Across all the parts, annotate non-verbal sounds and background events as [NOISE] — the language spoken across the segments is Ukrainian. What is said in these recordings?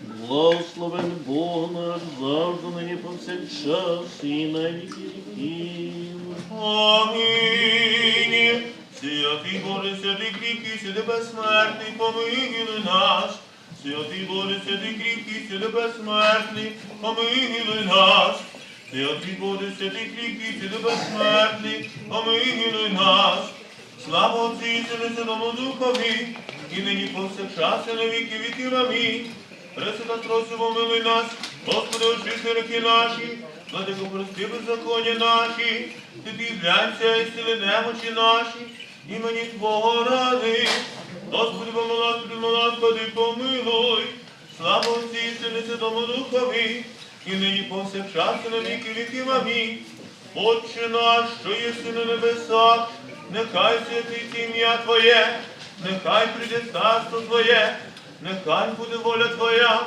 Благословен Бог наш завжди нині повсякчас і на віки віків. Амінь. Святий Боже, святий кріпкий, святий безсмертний, помилуй нас. Святий Боже, святий кріпкий, святий безсмертний, помилуй нас. Святий Боже, святий кріпкий, святий безсмертний, помилуй нас. Слава Отцю і Сину, Духові, і нині повсякчас, і на віки віків. Амінь. Пресвята Тройцю, помилуй нас, Господи, очисти реки наші, Владико, прости беззаконня наші, Тобі глянься і сили немочі наші, імені Твого ради. Господи, помилуй, помилуй, Господи, помилуй. Слава Отцю і Святому Духові, і нині повсякчас, на віки віків. Амінь. Отче наш, що єси на небесах, нехай святиться ім'я Твоє, нехай прийде царство Твоє, нехай буде воля Твоя,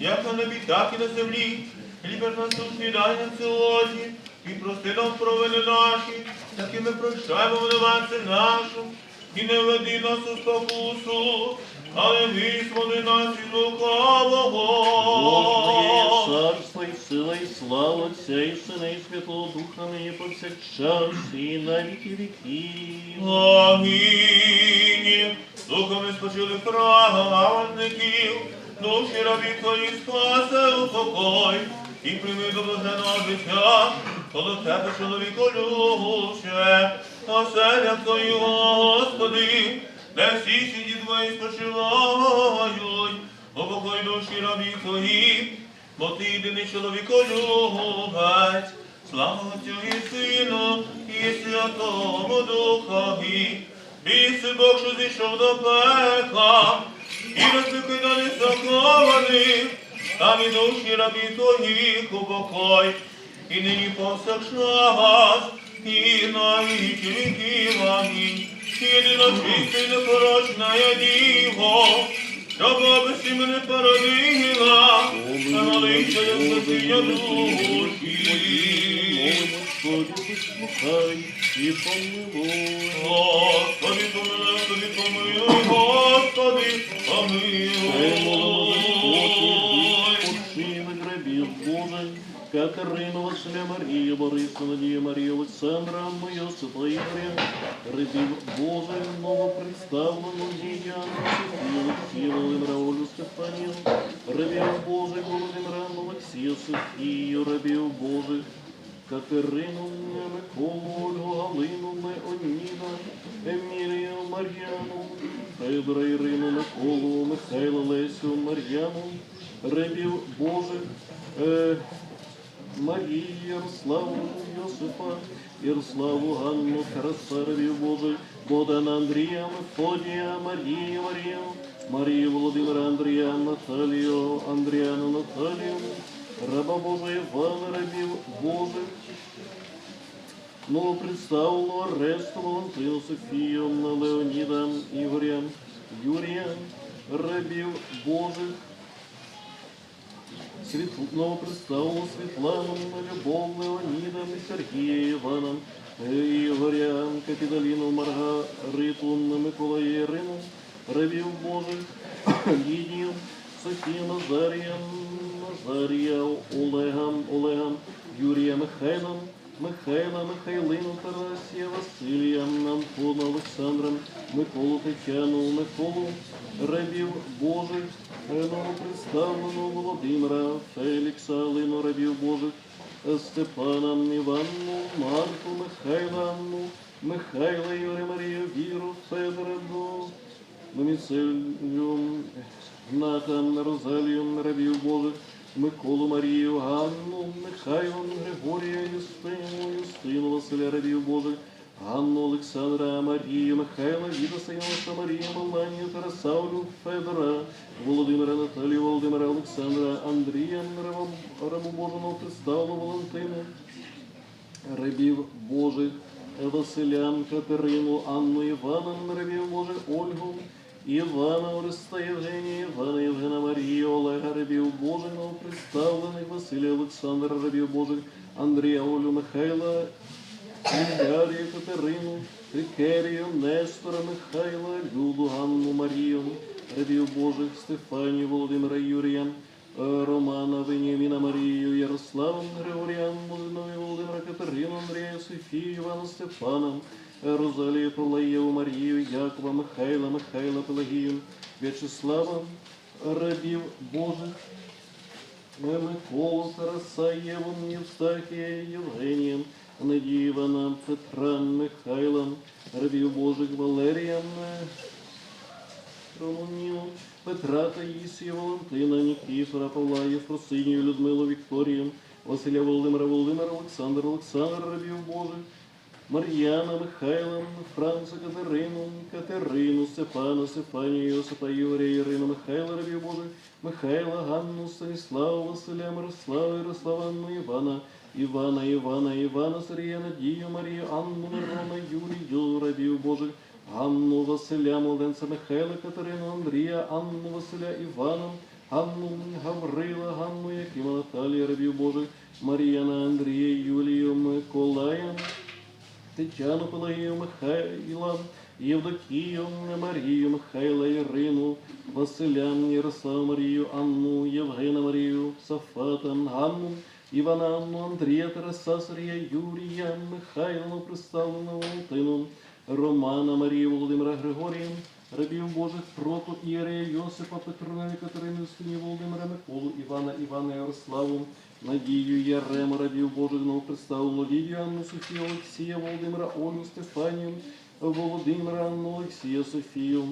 як на небі, так і на землі. Хліб насущний дай нам сьогодні, і прости нам провини наші, як і ми прощаємо винуватцям нашим, і не веди нас у спокусу, але визволи нас від лукавого. царство і сила, і слава Отця і Сина, і Святого Духа, нині повсякчас і на віки віків. Амінь. Духом спочили праведників, душі рабі твої спасе упокой, і прийми до блаженого життя, коли тебе чоловіко любче, оселя твої, Господи, де всі сіді твої спочивають, упокой душі рабі твої, бо ти єдиний чоловіколюбець, слава Отцю і Сину, і Святому Духові, Біси Бог, що зійшов до пекла, і розпекиданий закованих, там і душі рабі твоїх упокой, і нині повсякчас, і на віки віків, амінь. Єдино чиста і непорочна я діво, щоб обесі мене породила, та молися я спасіння душі. Молимо, слухай і. Помилуй, Катерину, Василя, Марію, Борису, Надію, Марію, Олександра, Анну, Йосипа, Ігоря, рабів Божий, новопредставлену Діяну, Софію, Олексію, Володимира, Олю, Стефанію, рабів Божий, Володимира, Анну, Олексія, Софію, рабів Божих, Катерину, Миколу, Ольгу, Галину, Леоніда, Емілію, Мар'яну, Федора, Ірину, Миколу, Михайла, Лесю, Мар'яну, рабів Божих, Марію, Ярославу, Йосипа, Ярославу, Ганну, Тараса, рабів Божих, Богдана, Андрія, Мефодія, Марію, Марію, Марію, Володимира, Андрія, Наталію, Андріану, Наталію, раба Божа Івана, рабів Божих, новопредставленого Аресту, Валентину, Софію, Леоніда, Ігоря, Юрія, рабів Божих, Світ... новопредставлену Світлану, Любов, и Сергеем Иваном, Игорям, Капитолину, Маргариту, Миколая, Ірину, рабів Божих, [COUGHS] Лідію, Софію, Назарія, Назарія, Олегам, Олегам, Юрієм Михайла, Михайла, Михайлину, Тарасія, Василія, Антона, Олександра, Миколу, Тетяну, Миколу, рабів Божих, новопредставлену Володимира, Фелікса, Алину, рабів Божих, Степана, Іванну, Марту, Михайла, Михайла, Юрія, Марію, Віру, Федора, до Доміцелю, Натан, Розалію, рабів Божих, Миколу, Марію, Ганну, Михайло, Григорія, Юстину, Юстину, Василя, рабів Божих, Ганну, Олександра, Марію, Михайла, Відаса, Йоса, Марію, Маланію, Тарасаулю, Федора, Володимира, Наталію, Володимира, Олександра, Андрія, Божого, представлену Валентину, рабів Божих, Василян, Катерину, Анну, Івана, рабів Божих, Ольгу, Івана, Ореста, Євгенія, Івана, Євгена, Марію, Олега, рабів Божих, представлених Василія, Олександра, рабів Божих, Андрія, Олю, Михайла, Ілярію, Катерину, Трикерію, Нестора, Михайла, Люду, Ганну, Марію, рабів Божих, Стефанію, Володимира, Юрія, Романа, Веніаміна, Марію, Ярославом, Григоріан, Музинові, Володимира, Катерину, Андрія, Софію, Івана, Стефана, Розалію, Пролаєву, Марію, Якова, Михайла, Михайла, Пелагію, В'ячеслава, рабів Божих, Миколу, Тараса, Єву, Євстахія, Євгенія, Надію, Івана, Петра, Михайла, рабів Божих, Валерія, Романію, Петра, Таїсію, Валентина, Нікіфора, Павла, Єфросинію, Людмилу, Вікторію, Василя Володимира, Володимира, Олександра, Олександра, рабів Божих, Мар'яна, Михайла, Франца, Катерину, Катерину, Степана, Стефанію, Йосипа, Ігоря, Ірину, Михайла, рабів Божих, Михайла, Ганну, Станіславу, Василя, Мирослава, Ярослава, Анну, Івана, Івана, Івана, Івана, Сергія, Надію, Марію, Анну, Мирона, Юлію, рабів Божих, Анну, Василя, Молоденця, Михайла, Катерину, Андрія, Анну, Василя, Івана, Ганну, Гаврила, Ганну, Якима, Наталія, рабів Божих, Мар'яна, Андрія, Юлію, Миколая, Тетяну Пелагію, Михайла, Євдокію, Марію, Михайла, Ірину, Василя, Ярослава, Марію, Анну, Євгена, Марію, Сафата, Ганну, Івана, Анну, Андрія, Тараса, Сергія, Юрія, Михайло, представлену Валентину, Романа, Марію, Володимира, Григорія, рабів Божих, Проту, Ірія, Йосипа, Петрона, Катерини, Сині, Володимира, Миколу, Івана, Івана, Ярославу, Надію, Ярему, рабів Божих, знову представлену Лідію, Анну, Софію, Олексія, Володимира, Олю, Стефанію, Володимира, Анну, Олексія, Софію,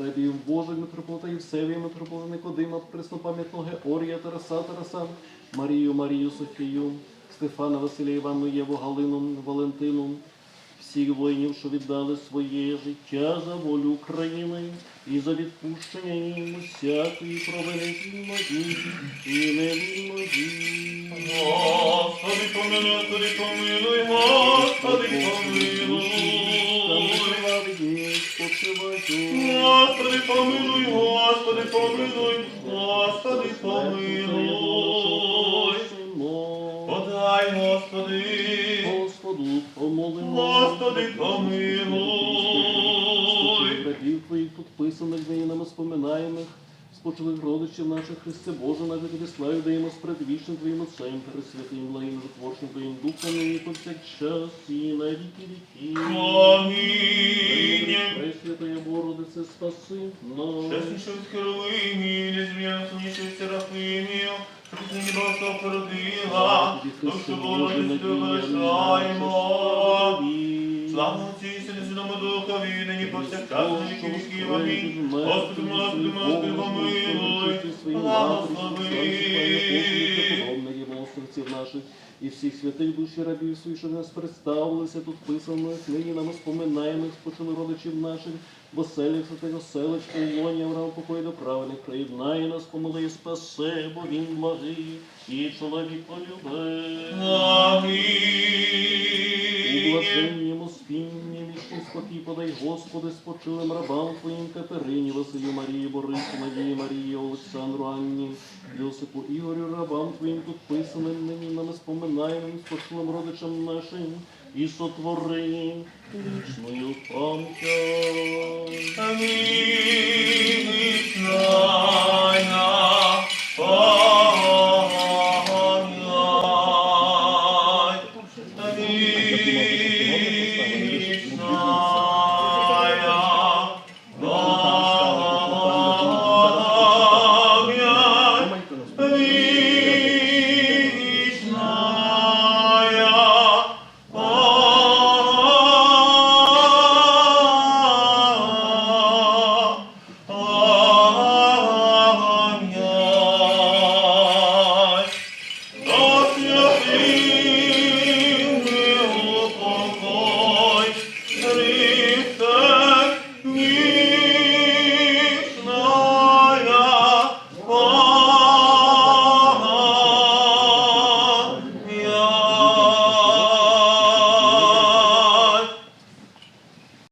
рабів Божих, митрополита Євсевія, митрополита Никодима, преснопам'ятного Георгія, Тараса, Тараса, Марію, Марію, Софію, Стефана, Василія, Іванну, Єву, Галину, Валентину, всіх воїнів, що віддали своє життя за волю України і за відпущення їм усякої провини вільної і невільної. Господи, помилуй, Господи, помилуй, Господи, помилуй. Господи, помилуй, Господи, помилуй, Господи, помилуй. Подай, Господи, помолимо. Господи, помилуй. Братів твоїх підписаних воїнами споминаємих, спочилих родичів наших Христе Боже, навіть тобі славі даємо з предвічним Твоїм Отцем, Пресвятим, благим, житворчим Твоїм Духом, і повсякчас, і на віки віки. Амінь. Пресвятая Богородице, спаси нас. Чесніше від Херовимі, незв'яно сильніше від Серафимів, нині Бога породила, що Боже не вважаємо. Слава Отцю і Сину, Святому Духові, нині повсякчас, віки віків. Амінь. Господи, Господи, Господи, помилуй, благослови. Наших і всіх святих душі рабів свій, що нас представилися тут писано, книги, нам споминаємо, спочили родичів наших, Веселих, святих оселич, полоні, Авраам, покої до правильних, приєднає нас, помили і спасе, бо він благий і чоловік полюбе. У Амінь. блаженнім спінні подай, Господи, спочилим рабам Твоїм Катерині, Василю Марії, Борису, Надії Марії, Олександру, Анні, Йосипу, Ігорю, рабам Твоїм тут писаним, нині нами споминаємо, спочилим родичам нашим, і сотворим вічною пам'ять. Амінь.